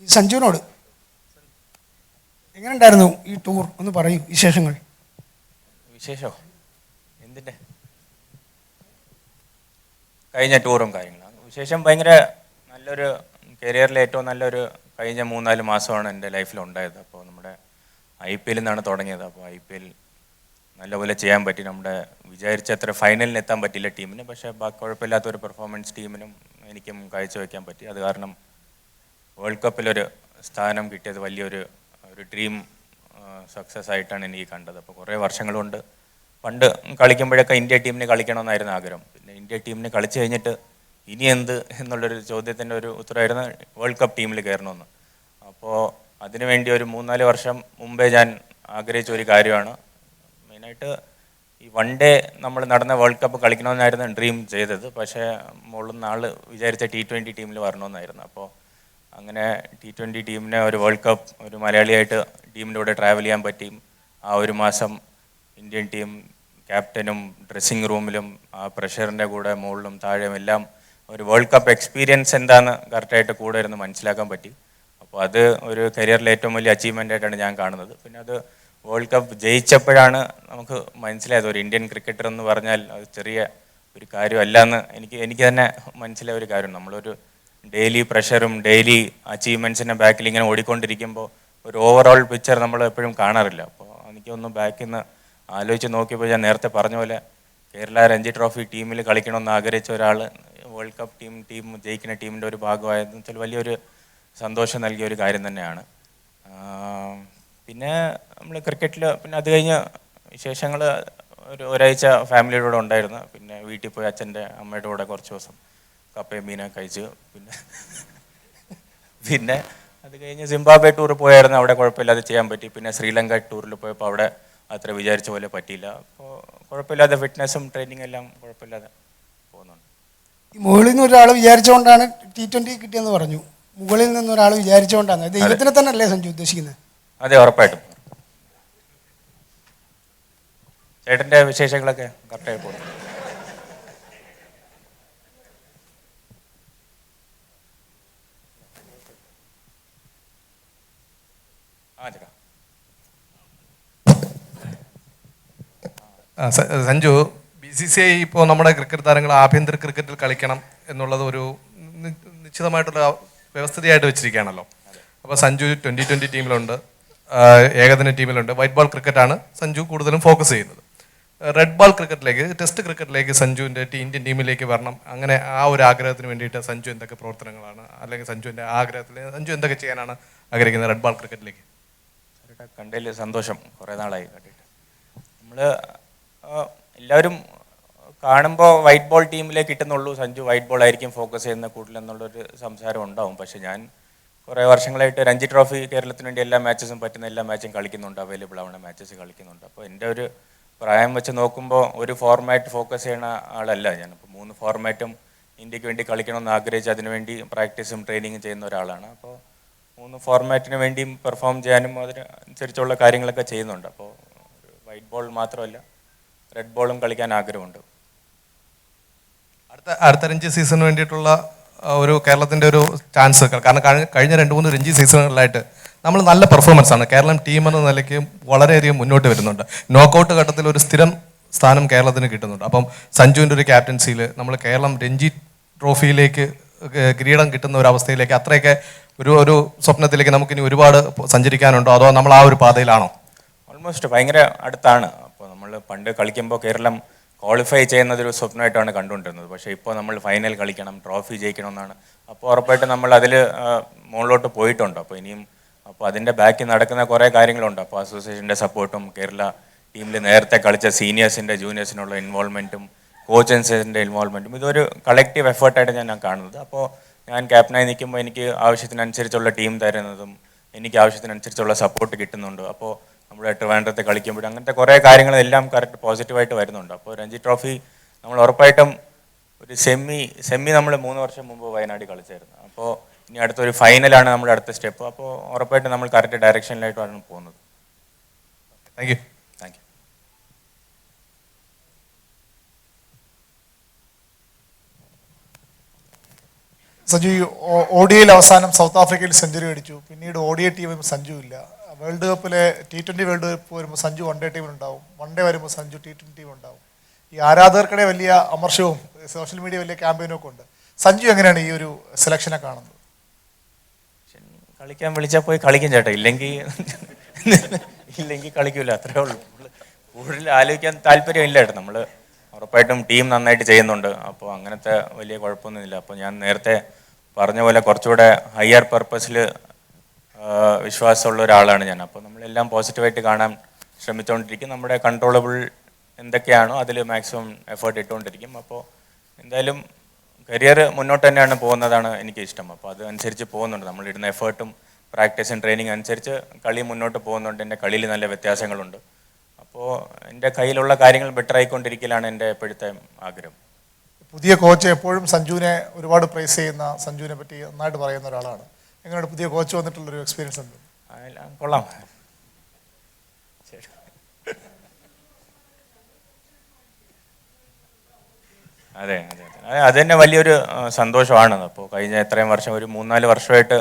ഈ സഞ്ജുവിനോട് എങ്ങനെ ഉണ്ടായിരുന്നു ഈ ടൂർ ഒന്ന് പറയൂ വിശേഷങ്ങൾ. വിശേഷോ? എന്തിന്റെ? കഴിഞ്ഞ ടൂറും കാര്യങ്ങളും. വിശേഷം ഭയങ്കര നല്ലൊരു കരിയറിലെ ഏറ്റവും നല്ലൊരു കഴിഞ്ഞ മൂന്നാൽ മാസമാണ് എന്റെ ലൈഫിൽ ഉണ്ടായത് അപ്പോൾ നമ്മുടെ ഐ പി എല്ലിൽ നിന്നാണ് തുടങ്ങിയത്. അപ്പോൾ ഐ പി എൽ നല്ലപോലെ ചെയ്യാൻ പറ്റി. നമ്മുടെ വിചാരിച്ച അത്ര എത്താൻ പറ്റില്ല ടീമിന്. പക്ഷേ ബാക്കി കുഴപ്പമില്ലാത്ത ഒരു പെർഫോമൻസ് ടീമിനും എനിക്കും കാഴ്ചവെക്കാൻ പറ്റി. അത് കാരണം വേൾഡ് കപ്പിലൊരു സ്ഥാനം കിട്ടിയത് വലിയൊരു ഒരു ഡ്രീം സക്സസ് ആയിട്ടാണ് എനിക്ക് കണ്ടത്. അപ്പോൾ കുറേ വർഷങ്ങളുണ്ട്. പണ്ട് കളിക്കുമ്പോഴൊക്കെ ഇന്ത്യ ടീമിന് കളിക്കണമെന്നായിരുന്നു ആഗ്രഹം. പിന്നെ ഇന്ത്യ ടീമിന് കളിച്ചു കഴിഞ്ഞിട്ട് ഇനി എന്ത് എന്നുള്ളൊരു ചോദ്യത്തിന്റെ ഒരു ഉത്തരമായിരുന്നു വേൾഡ് കപ്പ് ടീമിൽ കയറണമെന്ന്. അപ്പോൾ അതിനുവേണ്ടി ഒരു മൂന്നാൽ വർഷം മുമ്പേ ഞാൻ ആഗ്രഹിച്ച ഒരു കാര്യമാണ്. മെയിനായിട്ട് ഈ വൺ ഡേ നമ്മൾ നടന്ന വേൾഡ് കപ്പ് കളിക്കണമെന്നായിരുന്നു ഡ്രീം ചെയ്തത്. പക്ഷേ മുകളിൽ നാൾ വിചാരിച്ച ടി ട്വന്റി ടീമിൽ വരണമെന്നായിരുന്നു. അപ്പോൾ അങ്ങനെ ടി ട്വന്റി ടീമിനെ ഒരു വേൾഡ് കപ്പ് ഒരു മലയാളിയായിട്ട് ടീമിന്റെ കൂടെ ട്രാവൽ ചെയ്യാൻ പറ്റി. ആ ഒരു മാസം ഇന്ത്യൻ ടീം ക്യാപ്റ്റനും ഡ്രസ്സിങ് റൂമിലും ആ പ്രഷറിന്റെ കൂടെ മുകളിലും താഴെയും എല്ലാം ഒരു വേൾഡ് കപ്പ് എക്സ്പീരിയൻസ് എന്താണെന്ന് കറക്റ്റായിട്ട് കൂടെ ഇരുന്ന് മനസ്സിലാക്കാൻ പറ്റി. അപ്പോൾ അത് ഒരു കരിയറിലെ ഏറ്റവും വലിയ അച്ചീവ്മെന്റ് ആയിട്ടാണ് ഞാൻ കാണുന്നത്. പിന്നെ അത് വേൾഡ് കപ്പ് ജയിച്ചപ്പോഴാണ് നമുക്ക് മനസ്സിലായത്. ഒരു ഇന്ത്യൻ ക്രിക്കറ്റർ എന്ന് പറഞ്ഞാൽ അത് ചെറിയ ഒരു കാര്യമല്ല എന്ന് എനിക്ക് എനിക്ക് തന്നെ മനസ്സിലായ ഒരു കാര്യം നമ്മളൊരു ഡെയിലി പ്രഷറും ഡെയിലി അച്ചീവ്മെന്റ്സിന്റെ ബാക്കിൽ ഇങ്ങനെ ഓടിക്കൊണ്ടിരിക്കുമ്പോൾ ഒരു ഓവറോൾ പിക്ചർ നമ്മൾ എപ്പോഴും കാണാറില്ല. അപ്പോൾ എനിക്കൊന്ന് ബാക്കിൽ നിന്ന് ആലോചിച്ച് നോക്കിയപ്പോൾ ഞാൻ നേരത്തെ പറഞ്ഞ പോലെ കേരള രഞ്ജി ട്രോഫി ടീമിൽ കളിക്കണമെന്ന് ആഗ്രഹിച്ച ഒരാൾ വേൾഡ് കപ്പ് ടീം ടീം ജയിക്കുന്ന ടീമിന്റെ ഒരു ഭാഗമായെന്ന് വെച്ചാൽ വലിയൊരു സന്തോഷം നൽകിയ ഒരു കാര്യം തന്നെയാണ്. പിന്നെ നമ്മൾ ക്രിക്കറ്റിൽ പിന്നെ അത് കഴിഞ്ഞ് വിശേഷങ്ങൾ ഒരു ഒരാഴ്ച ഫാമിലിയുടെ കൂടെ ഉണ്ടായിരുന്നു. പിന്നെ വീട്ടിൽ പോയി അച്ഛന്റെ അമ്മയുടെ കൂടെ കുറച്ച് ദിവസം കപ്പയും മീനൊക്കെ കഴിച്ച്. പിന്നെ പിന്നെ അത് കഴിഞ്ഞ് സിംബാബ്വെ ടൂർ പോയായിരുന്നു. അവിടെ കുഴപ്പമില്ലാതെ ചെയ്യാൻ പറ്റി. പിന്നെ ശ്രീലങ്ക ടൂറിൽ പോയപ്പോൾ അവിടെ അത്ര വിചാരിച്ച പോലെ പറ്റിയില്ല. അപ്പോൾ കുഴപ്പമില്ലാതെ ഫിറ്റ്നസ്സും ട്രെയിനിങ് എല്ലാം കുഴപ്പമില്ലാതെ പോകുന്നുണ്ട്. മുകളിൽ നിന്ന് ഒരാൾ വിചാരിച്ചുകൊണ്ടാണ് ടി ട്വന്റി കിട്ടിയെന്ന് പറഞ്ഞു. മുകളിൽ നിന്ന് ഒരാൾ വിചാരിച്ചുകൊണ്ടാണ് ദൈവത്തിനെ തന്നെ അല്ലേ സഞ്ജു ഉദ്ദേശിക്കുന്നത്? അതെ ഉറപ്പായിട്ടും. ചേട്ടന്റെ വിശേഷങ്ങളൊക്കെ കറക്റ്റായി പോകുന്നു ആ ചേട്ടാ ആ, സ- Sanju B C C I ഇപ്പോൾ നമ്മുടെ ക്രിക്കറ്റ് താരങ്ങൾ ആഭ്യന്തര ക്രിക്കറ്റിൽ കളിക്കണം എന്നുള്ളത് ഒരു നിശ്ചിതമായിട്ടുള്ള വ്യവസ്ഥിതിയായിട്ട് വെച്ചിരിക്കുകയാണല്ലോ. അപ്പോൾ സഞ്ജു ട്വന്റി ട്വന്റി ടീമിലുണ്ട് ഏകദിന ടീമിലുണ്ട് വൈറ്റ് ബോൾ ക്രിക്കറ്റാണ് സഞ്ജു കൂടുതലും ഫോക്കസ് ചെയ്യുന്നത്. റെഡ് ബോൾ ക്രിക്കറ്റിലേക്ക് ടെസ്റ്റ് ക്രിക്കറ്റിലേക്ക് സഞ്ജുവിന്റെ ഇന്ത്യൻ ടീമിലേക്ക് വരണം. അങ്ങനെ ആ ഒരു ആഗ്രഹത്തിന് വേണ്ടിയിട്ട് സഞ്ജു എന്തൊക്കെ പ്രവർത്തനങ്ങളാണ് അല്ലെങ്കിൽ സഞ്ജുവിന്റെ ആഗ്രഹത്തിൽ സഞ്ജു എന്തൊക്കെ ചെയ്യാനാണ് ആഗ്രഹിക്കുന്നത് റെഡ് ബോൾ ക്രിക്കറ്റിലേക്ക് കണ്ടതിൽ സന്തോഷം കുറേ നാളായി കണ്ടിട്ട്. നമ്മൾ എല്ലാവരും കാണുമ്പോൾ വൈറ്റ് ബോൾ ടീമിലേക്ക് കിട്ടുന്നുള്ളൂ. സഞ്ജു വൈറ്റ് ബോൾ ആയിരിക്കും ഫോക്കസ് ചെയ്യുന്ന കൂടുതലെന്നുള്ളൊരു സംസാരം ഉണ്ടാവും. പക്ഷെ ഞാൻ കുറേ വർഷങ്ങളായിട്ട് രഞ്ജി ട്രോഫി കേരളത്തിന് വേണ്ടി എല്ലാ മാച്ചസും പറ്റുന്ന എല്ലാ മാച്ചും കളിക്കുന്നുണ്ട്. അവൈലബിൾ ആവുന്ന മാച്ചസ് കളിക്കുന്നുണ്ട്. അപ്പോൾ എന്റെ ഒരു പ്രായം വെച്ച് നോക്കുമ്പോൾ ഒരു ഫോർമാറ്റ് ഫോക്കസ് ചെയ്യുന്ന ആളല്ല ഞാൻ. അപ്പോൾ മൂന്ന് ഫോർമാറ്റും ഇന്ത്യയ്ക്ക് വേണ്ടി കളിക്കണമെന്ന് ആഗ്രഹിച്ച് അതിനുവേണ്ടി പ്രാക്ടീസും ട്രെയിനിങ്ങും ചെയ്യുന്ന ഒരാളാണ്. അപ്പോൾ മൂന്ന് ഫോർമാറ്റിന് വേണ്ടിയും പെർഫോം ചെയ്യാനും അതിന് അനുസരിച്ചുള്ള കാര്യങ്ങളൊക്കെ ചെയ്യുന്നുണ്ട്. അപ്പോൾ വൈറ്റ് ബോൾ മാത്രമല്ല റെഡ് ബോളും കളിക്കാൻ ആഗ്രഹമുണ്ട്. അടുത്ത അടുത്ത രഞ്ജി സീസണിന് വേണ്ടിയിട്ടുള്ള ഒരു കേരളത്തിന്റെ ഒരു ചാൻസ് കാരണം കഴി- കഴിഞ്ഞ രണ്ട് മൂന്ന് രഞ്ജി സീസണുകളിലായിട്ട് നമ്മൾ നല്ല പെർഫോമൻസ് ആണ്. കേരളം ടീം എന്ന നിലയ്ക്ക് വളരെയധികം മുന്നോട്ട് വരുന്നുണ്ട്. നോക്കൗട്ട് ഘട്ടത്തിൽ ഒരു സ്ഥിരം സ്ഥാനം കേരളത്തിന് കിട്ടുന്നുണ്ട്. അപ്പം സഞ്ജുവിന്റെ ഒരു ക്യാപ്റ്റൻസിയിൽ നമ്മൾ കേരളം രഞ്ജി ട്രോഫിയിലേക്ക് കിരീടം കിട്ടുന്ന ഒരു അവസ്ഥയിലേക്ക് അത്രയൊക്കെ ഒരു ഒരു സ്വപ്നത്തിലേക്ക് നമുക്കിനി ഒരുപാട് സഞ്ചരിക്കാനുണ്ടോ? അതോ നമ്മൾ ആ ഒരു പാതയിലാണോ? ഓൾമോസ്റ്റ് ഭയങ്കര അടുത്താണ്. നമ്മൾ പണ്ട് കളിക്കുമ്പോൾ കേരളം ക്വാളിഫൈ ചെയ്യുന്നതൊരു സ്വപ്നമായിട്ടാണ് കണ്ടുകൊണ്ടിരുന്നത്. പക്ഷേ ഇപ്പോൾ നമ്മൾ ഫൈനൽ കളിക്കണം ട്രോഫി ജയിക്കണം എന്നാണ് അപ്പോൾ ഉറപ്പായിട്ടും നമ്മൾ അതിൽ മുകളിലോട്ട് പോയിട്ടുണ്ട്. അപ്പോൾ ഇനിയും അപ്പോൾ അതിന്റെ ബാക്കിൽ നടക്കുന്ന കുറേ കാര്യങ്ങളുണ്ട്. അപ്പോൾ അസോസിയേഷന്റെ സപ്പോർട്ടും കേരള ടീമിൽ നേരത്തെ കളിച്ച സീനിയേഴ്സിന്റെ ജൂനിയേഴ്സിനുള്ള ഇൻവോൾവ്മെന്റും കോച്ചൻസിന്റെ ഇൻവോൾവ്മെന്റും ഇതൊരു കളക്റ്റീവ് എഫേർട്ടായിട്ട് ഞാൻ കാണുന്നത്. അപ്പോൾ ഞാൻ ക്യാപ്റ്റനായി നിൽക്കുമ്പോൾ എനിക്ക് ആവശ്യത്തിനനുസരിച്ചുള്ള ടീം തരുന്നതും എനിക്ക് ആവശ്യത്തിനനുസരിച്ചുള്ള സപ്പോർട്ട് കിട്ടുന്നുണ്ട്. അപ്പോൾ നമ്മുടെ ട്രിവാൻഡ്രത്തെ കളിക്കുമ്പോൾ അങ്ങനത്തെ കുറേ കാര്യങ്ങളെല്ലാം കറക്റ്റ് പോസിറ്റീവായിട്ട് വരുന്നുണ്ട്. അപ്പോൾ രഞ്ജി ട്രോഫി നമ്മൾ ഉറപ്പായിട്ടും ഒരു സെമി സെമി നമ്മൾ മൂന്ന് വർഷം മുമ്പ് വയനാട് കളിച്ചായിരുന്നു. അപ്പോൾ ഇനി അടുത്തൊരു ഫൈനലാണ് നമ്മുടെ അടുത്ത സ്റ്റെപ്പ് അപ്പോൾ ഉറപ്പായിട്ടും നമ്മൾ കറക്റ്റ് ഡയറക്ഷനിലായിട്ടാണ് പോകുന്നത്. Thank you thank you Sanju O D അവസാനം സൗത്ത് ആഫ്രിക്കയിൽ സെഞ്ചുറി അടിച്ചു. പിന്നീട് ഒ ഡി സഞ്ജു ഇല്ല വേൾഡ് കപ്പിലെ ടി ട്വന്റി വേൾഡ് കപ്പ് വരുമ്പോൾ സഞ്ജു വൺ ഡേ ടീമിലുണ്ടാവും വൺ ഡേ വരുമ്പോൾ സഞ്ജു ടി ട്വന്റി ടീമുണ്ടാവും ഈ ആരാധകർക്കിടെ വലിയ അമർഷവും സോഷ്യൽ മീഡിയ വലിയ ക്യാമ്പയിനും ഒക്കെ ഉണ്ട്. സഞ്ജു എങ്ങനെയാണ് ഈ ഒരു സെലക്ഷനെ കാണുന്നത്? കളിക്കാൻ വിളിച്ചാൽ പോയി കളിക്കും ചേട്ടാ. ഇല്ലെങ്കിൽ ഇല്ലെങ്കിൽ കളിക്കൂല. അത്രേ ഉള്ളൂ. കൂടുതൽ ആലോചിക്കാൻ താല്പര്യമില്ല ചേട്ടാ. നമ്മൾ ഉറപ്പായിട്ടും ടീം നന്നായിട്ട് ചെയ്യുന്നുണ്ട്. അപ്പോൾ അങ്ങനത്തെ വലിയ കുഴപ്പമൊന്നുമില്ല. അപ്പോൾ ഞാൻ നേരത്തെ പറഞ്ഞ പോലെ കുറച്ചുകൂടെ ഹയർ പർപ്പസിൽ വിശ്വാസമുള്ള ഒരാളാണ് ഞാൻ. അപ്പോൾ നമ്മളെല്ലാം പോസിറ്റീവായിട്ട് കാണാൻ ശ്രമിച്ചുകൊണ്ടിരിക്കും നമ്മുടെ കൺട്രോളബിൾ എന്തൊക്കെയാണോ അതിൽ മാക്സിമം എഫേർട്ട് ഇട്ടുകൊണ്ടിരിക്കും അപ്പോൾ എന്തായാലും കരിയർ മുന്നോട്ട് തന്നെയാണ് പോകുന്നതാണ് എനിക്ക് ഇഷ്ടം. അപ്പോൾ അത് അനുസരിച്ച് പോകുന്നുണ്ട്. നമ്മളിടുന്ന എഫേർട്ടും പ്രാക്ടീസും ട്രെയിനിങ് അനുസരിച്ച് കളി മുന്നോട്ട് പോകുന്നുണ്ട്. എന്റെ കളിയിൽ നല്ല വ്യത്യാസങ്ങളുണ്ട്. അപ്പോൾ എന്റെ കയ്യിലുള്ള കാര്യങ്ങൾ ബെറ്റർ ആയിക്കൊണ്ടിരിക്കലാണ് എന്റെ ഇപ്പോഴത്തെ ആഗ്രഹം. പുതിയ കോച്ച് എപ്പോഴും സഞ്ജുവിനെ ഒരുപാട് പ്രൈസ് ചെയ്യുന്ന സഞ്ജുവിനെ പറ്റി നന്നായിട്ട് പറയുന്ന ഒരാളാണ്. എങ്ങനെയാണ് പുതിയ കോച്ച് വന്നിട്ടുള്ളൊരു എക്സ്പീരിയൻസ് ഉണ്ട്? കൊള്ളാം. അതെ അതെ അതെ. അത് തന്നെ വലിയൊരു സന്തോഷമാണ്. അപ്പോൾ കഴിഞ്ഞ എത്രയും വർഷം ഒരു മൂന്നാൽ വർഷമായിട്ട്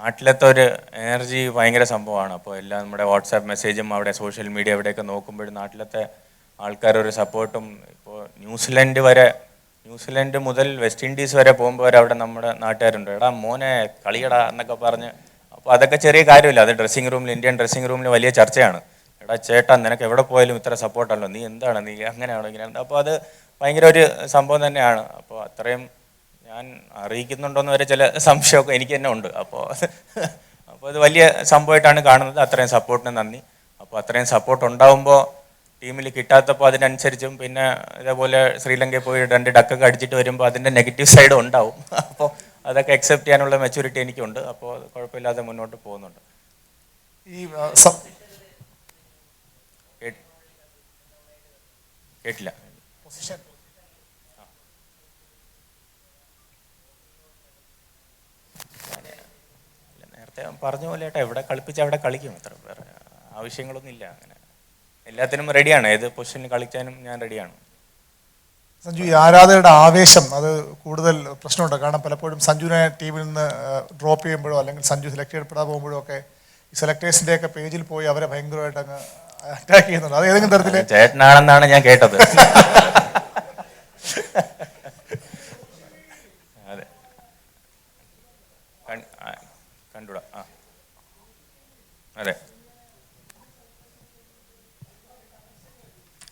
നാട്ടിലത്തെ ഒരു എനർജി ഭയങ്കര സംഭവമാണ്. അപ്പോൾ എല്ലാം നമ്മുടെ വാട്സാപ്പ് മെസ്സേജും അവിടെ സോഷ്യൽ മീഡിയ എവിടെയൊക്കെ നോക്കുമ്പോഴും നാട്ടിലത്തെ ആൾക്കാരൊരു സപ്പോർട്ടും ഇപ്പോൾ ന്യൂസിലൻഡ് വരെ ന്യൂസിലൻഡ് മുതൽ വെസ്റ്റ് ഇൻഡീസ് വരെ പോകുമ്പോൾ അവിടെ നമ്മുടെ നാട്ടുകാരുണ്ട്. എടാ മോനെ കളിയടാ എന്നൊക്കെ പറഞ്ഞ്. അപ്പോൾ അതൊക്കെ ചെറിയ കാര്യമില്ല. അത് ഡ്രസ്സിംഗ് റൂമിൽ ഇന്ത്യൻ ഡ്രസ്സിംഗ് റൂമിൽ വലിയ ചർച്ചയാണ്. എടാ ചേട്ടാ നിനക്ക് എവിടെ പോയാലും ഇത്ര സപ്പോർട്ടല്ലോ നീ എന്താണ്? നീ അങ്ങനെയാണോ ഇങ്ങനെയാണ് അപ്പോൾ അത് ഭയങ്കര ഒരു സംഭവം തന്നെയാണ്. അപ്പോൾ അത്രയും ഞാൻ അറിയിക്കുന്നുണ്ടോന്ന് വരെ ചില സംശയമൊക്കെ എനിക്ക് തന്നെ ഉണ്ട്. അപ്പോൾ അപ്പോൾ അത് വലിയ സംഭവമായിട്ടാണ് കാണുന്നത്. അത്രയും സപ്പോർട്ടിന് നന്ദി. അപ്പോൾ അത്രയും സപ്പോർട്ട് ഉണ്ടാവുമ്പോൾ ടീമിൽ കിട്ടാത്തപ്പോൾ അതിനനുസരിച്ചും പിന്നെ ഇതേപോലെ ശ്രീലങ്കയിൽ പോയി രണ്ട് ഡക്കൊക്കെ അടിച്ചിട്ട് വരുമ്പോൾ അതിന്റെ നെഗറ്റീവ് സൈഡ് ഉണ്ടാവും. അപ്പോൾ അതൊക്കെ അക്സെപ്റ്റ് ചെയ്യാനുള്ള മെച്ചൂരിറ്റി എനിക്കുണ്ട്. അപ്പോൾ കുഴപ്പമില്ലാതെ മുന്നോട്ട് പോകുന്നുണ്ട്. ഈ കേട്ടില്ല. പൊസിഷൻ നേരത്തെ പറഞ്ഞ പോലെ ഏട്ടാ എവിടെ കളിപ്പിച്ച് അവിടെ കളിക്കും. അത്ര വേറെ ആവശ്യങ്ങളൊന്നും ഇല്ല അങ്ങനെ. എല്ലാത്തിനും റെഡിയാണ് ഏത് പൊസിഷനിൽ കളിക്കാനും ഞാൻ റെഡിയാണ് സഞ്ജു ഈ ആരാധകരുടെ ആവേശം അത് കൂടുതൽ പ്രശ്നമുണ്ട്. കാരണം പലപ്പോഴും സഞ്ജുവിനെ ടീമിൽ നിന്ന് ഡ്രോപ്പ് ചെയ്യുമ്പോഴോ അല്ലെങ്കിൽ സഞ്ജു സെലക്ട് ചെയ്യപ്പെടാതെ പോകുമ്പോഴോ ഒക്കെ ഈ സെലക്ടേഴ്സിന്റെ ഒക്കെ പേജിൽ പോയി അവരെ ഭയങ്കരമായിട്ട് അങ്ങ് അറ്റാക്ക് ചെയ്യുന്നുണ്ട്. അത് ഏതെങ്കിലും തരത്തിൽ ചേട്ടനാണെന്നാണ് ഞാൻ കേട്ടത്. അതെ. കണ്ടുടാ ആ. അതെ.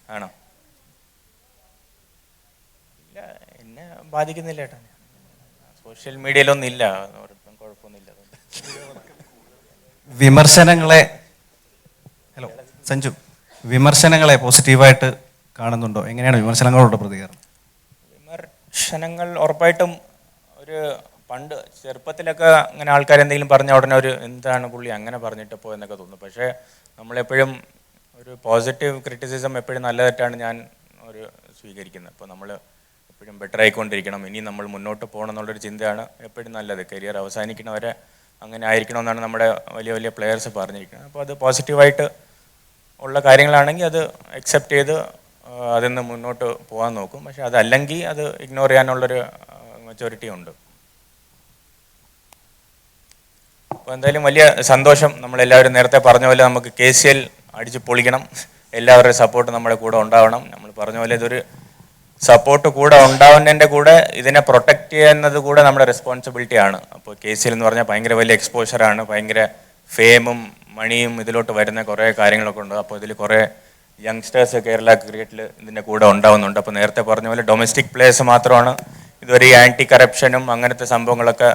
ആണോ? ഇല്ല എന്നെ ബാധിക്കുന്നില്ല ഏട്ടാ സോഷ്യൽ മീഡിയയിലൊന്നും ഇല്ല ഒരിടത്തും കുഴപ്പമൊന്നുമില്ല വിമർശനങ്ങളെ ഹലോ സഞ്ജു വിമർശനങ്ങളെ പോസിറ്റീവായിട്ട് കാണുന്നുണ്ടോ? എങ്ങനെയാണ് വിമർശനങ്ങളോട് പ്രതികരണം വിമർശനങ്ങൾ ഉറപ്പായിട്ടും ഒരു പണ്ട് ചെറുപ്പത്തിലൊക്കെ അങ്ങനെ ആൾക്കാരെന്തെങ്കിലും പറഞ്ഞ ഉടനെ ഒരു എന്താണ് പുള്ളി അങ്ങനെ പറഞ്ഞിട്ട് പോയെന്നൊക്കെ തോന്നുന്നു. പക്ഷേ നമ്മളെപ്പോഴും ഒരു പോസിറ്റീവ് ക്രിറ്റിസിസം എപ്പോഴും നല്ലതായിട്ടാണ് ഞാൻ ഒരു സ്വീകരിക്കുന്നത്. അപ്പോൾ നമ്മൾ എപ്പോഴും ബെറ്റർ ആയിക്കൊണ്ടിരിക്കണം. ഇനി നമ്മൾ മുന്നോട്ട് പോകണം എന്നുള്ളൊരു ചിന്തയാണ് എപ്പോഴും നല്ലത്. കരിയർ അവസാനിക്കണവരെ അങ്ങനെ ആയിരിക്കണമെന്നാണ് നമ്മുടെ വലിയ വലിയ പ്ലെയേഴ്സ് പറഞ്ഞിരിക്കുന്നത്. അപ്പോൾ അത് പോസിറ്റീവായിട്ട് ഉള്ള കാര്യങ്ങളാണെങ്കിൽ അത് അക്സെപ്റ്റ് ചെയ്ത് അതിൽ നിന്ന് മുന്നോട്ട് പോകാൻ നോക്കും. പക്ഷെ അതല്ലെങ്കിൽ അത് ഇഗ്നോർ ചെയ്യാനുള്ളൊരു മെച്ചോറിറ്റി ഉണ്ട്. അപ്പോൾ എന്തായാലും വലിയ സന്തോഷം നമ്മളെല്ലാവരും നേരത്തെ പറഞ്ഞ പോലെ നമുക്ക് കെ സി എൽ അടിച്ച് പൊളിക്കണം. എല്ലാവരുടെയും സപ്പോർട്ട് നമ്മുടെ കൂടെ ഉണ്ടാവണം. നമ്മൾ പറഞ്ഞ പോലെ ഇതൊരു സപ്പോർട്ട് കൂടെ ഉണ്ടാവുന്നതിന്റെ കൂടെ ഇതിനെ പ്രൊട്ടക്റ്റ് ചെയ്യുന്നത് കൂടെ നമ്മുടെ റെസ്പോൺസിബിലിറ്റി ആണ്. അപ്പോൾ കെ സി എൽ എന്ന് പറഞ്ഞാൽ ഭയങ്കര വലിയ എക്സ്പോഷറാണ് ഭയങ്കര ഫെയിമും മണിയും ഇതിലോട്ട് വരുന്ന കുറേ കാര്യങ്ങളൊക്കെ ഉണ്ട്. അപ്പോൾ ഇതിൽ കുറേ യങ്സ്റ്റേഴ്സ് കേരള ക്രിക്കറ്റിൽ ഇതിന്റെ കൂടെ ഉണ്ടാവുന്നുണ്ട്. അപ്പോൾ നേരത്തെ പറഞ്ഞ പോലെ ഡൊമസ്റ്റിക് പ്ലേയേഴ്സ് മാത്രമാണ് ഇതുവരെ ആന്റി കറപ്ഷനും അങ്ങനത്തെ സംഭവങ്ങളൊക്കെ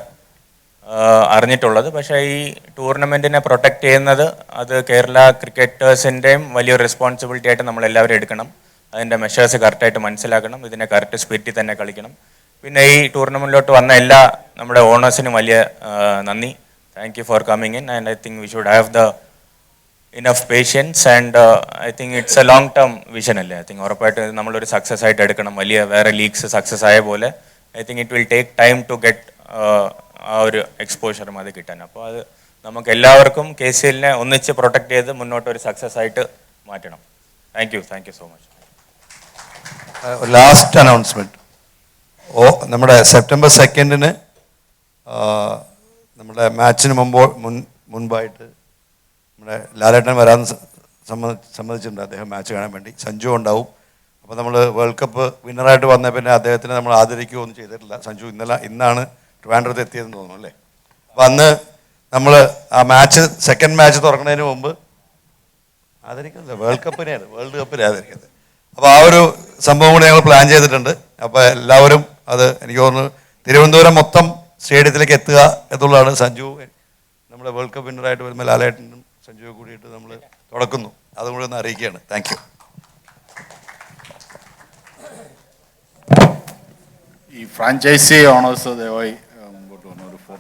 അറിഞ്ഞിട്ടുള്ളത്. പക്ഷേ ഈ ടൂർണമെന്റിനെ പ്രൊട്ടക്റ്റ് ചെയ്യുന്നത് അത് കേരള ക്രിക്കറ്റേഴ്സിന്റെയും വലിയൊരു റെസ്പോൺസിബിലിറ്റി ആയിട്ട് നമ്മൾ എല്ലാവരും എടുക്കണം അതിന്റെ മെഷേഴ്സ് കറക്റ്റായിട്ട് മനസ്സിലാക്കണം. ഇതിനെ കറക്റ്റ് സ്പിരിറ്റിൽ തന്നെ കളിക്കണം. പിന്നെ ഈ ടൂർണമെന്റിലോട്ട് വന്ന എല്ലാ നമ്മുടെ ഓണേഴ്സിനും വലിയ നന്ദി. Thank you for coming in and I think we should have the enough patience and I think it's a long term vision അല്ലേ? ഐ തിങ്ക് ഉറപ്പായിട്ട് നമ്മളൊരു സക്സസ് ആയിട്ട് എടുക്കണം. വലിയ വേറെ ലീഗ്സ് സക്സസ് ആയ പോലെ. I think it will take time to get ആ ഒരു എക്സ്പോഷറും അത് കിട്ടാൻ. അപ്പോൾ അത് നമുക്ക് എല്ലാവർക്കും കെ സി എല്ലിനെ ഒന്നിച്ച് പ്രൊട്ടക്ട് ചെയ്ത് മുന്നോട്ട് ഒരു സക്സസ് ആയിട്ട് മാറ്റണം. Thank you thank you so much last announcement ഓ നമ്മുടെ സെപ്റ്റംബർ സെക്കൻഡിന് നമ്മുടെ മാച്ചിന് മുമ്പോ മുൻ മുൻപായിട്ട് നമ്മുടെ ലാലേട്ടൻ വരാൻ സ- സമ്മ സമ്മതിച്ചിട്ടുണ്ട് അദ്ദേഹം മാച്ച് കാണാൻ വേണ്ടി. സഞ്ജു ഉണ്ടാവും. അപ്പോൾ നമ്മൾ വേൾഡ് കപ്പ് വിന്നറായിട്ട് വന്ന പിന്നെ അദ്ദേഹത്തിനെ നമ്മൾ ആദരിക്കുകയൊന്നും ചെയ്തിട്ടില്ല. സഞ്ജു ഇന്നലെ ഇന്നാണ് ട്രിവാൻഡ്രത്ത് എത്തിയതെന്ന് തോന്നുന്നു അല്ലേ? അപ്പം അന്ന് നമ്മൾ ആ മാച്ച് സെക്കൻഡ് മാച്ച് തുറക്കുന്നതിന് മുമ്പ് ആദരിക്കുന്നത് വേൾഡ് കപ്പിനെയാണ് വേൾഡ് കപ്പിനെ ആദരിക്കുന്നത്. അപ്പോൾ ആ ഒരു സംഭവം കൂടി ഞങ്ങൾ പ്ലാൻ ചെയ്തിട്ടുണ്ട്. അപ്പോൾ എല്ലാവരും അത് എനിക്ക് തോന്നുന്നു തിരുവനന്തപുരം മൊത്തം സ്റ്റേഡിയത്തിലേക്ക് എത്തുക എന്നുള്ളതാണ് സഞ്ജു നമ്മുടെ വേൾഡ് കപ്പ് വിന്നറായിട്ട് വരുമ്പോൾ ലാലേട്ടനും സഞ്ജുവും കൂടിയിട്ട് നമ്മൾ തുടക്കുന്നു. അതും കൂടി ഒന്ന് അറിയിക്കുകയാണ്. താങ്ക് ഈ ഫ്രാഞ്ചൈസി ഓണേഴ്സ് ദയവായി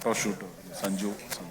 മുമ്പോട്ട് വന്ന